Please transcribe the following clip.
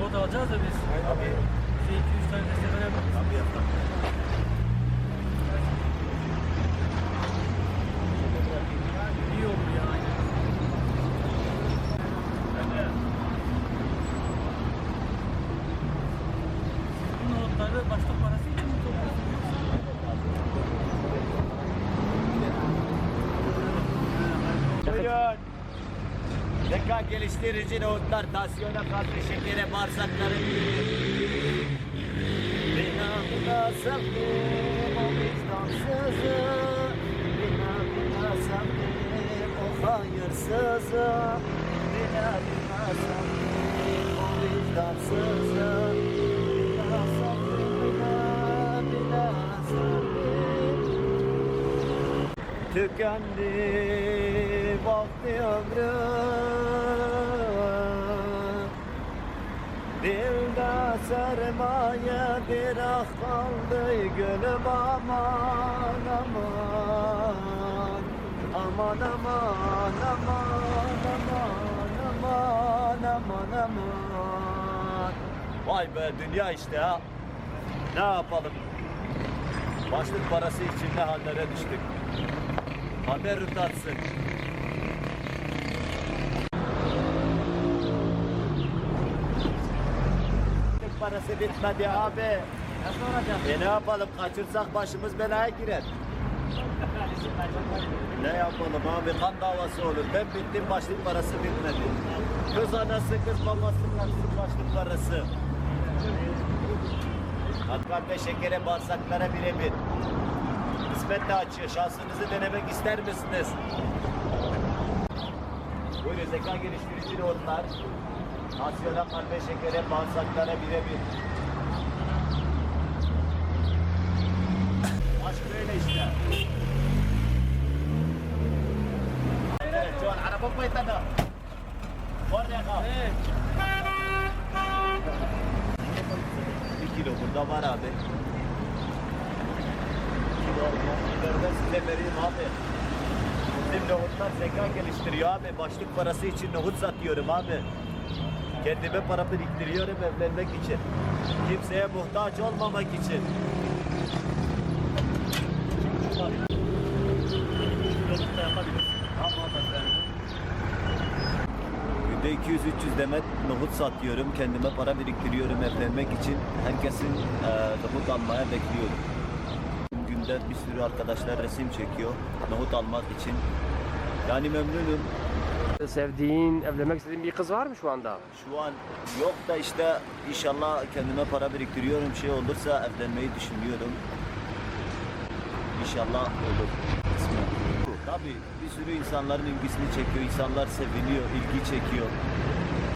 Nohut alacağız da biz. Abi. Bize 2-3 tane destek verebiliriz. Abi yapalım. İyi olur ya aynen. Bu nohutları başlık parası için mi topluyorsunuz? Buyurun. Zeka geliştirici nohutlar, tansiyona kalp şekere, bağırsakları Bina sevdim o vicdansızı. Bina bina sevdim o hayırsızı. Bina bina sevdim o vicdansızı. Bina bina bina Tükendi vakti ömrüm Sermaye bir ah kaldı gülüm aman aman. Aman aman aman aman aman aman aman. Vay be dünya işte ha. Ne yapalım? Başlık parası için ne hallere düştük? Haber utansın. Parası bitmedi abi. Nasıl olacak? E ne yapalım kaçırsak başımız belaya girer. Ne yapalım abi kan davası olur. Ben bittim başlık parası bitmedi. Kız anası kız babası kaçsın başlık parası. Kalbe şekere bağırsaklara birebir. Kısmetle açıyor. Şansınızı denemek ister misiniz? Buyurun zeka geliştirici notlar. Tansiyona, kalbe şekere, bağırsaklara birebir. Aşk böyle işte. Evet, şu an araba baytada. Oraya kal. Evet. Bir kilo burada var abi. Kilo ileride size vereyim abi. Bizim nohutlar zeka geliştiriyor abi. Başlık parası için nohut satıyorum abi. Kendime para biriktiriyorum evlenmek için. Kimseye muhtaç olmamak için. Günde 200-300 demet nohut satıyorum. Kendime para biriktiriyorum evlenmek için. Herkesin e, nohut almaya bekliyorum. Günde bir sürü arkadaşlar resim çekiyor. Nohut almak için. Yani memnunum. Sevdiğin, evlenmek istediğin bir kız var mı şu anda? Şu an yok da işte inşallah kendime para biriktiriyorum. Şey olursa evlenmeyi düşünüyorum. İnşallah olur. Tabii bir sürü insanların ilgisini çekiyor. İnsanlar seviniyor, ilgi çekiyor.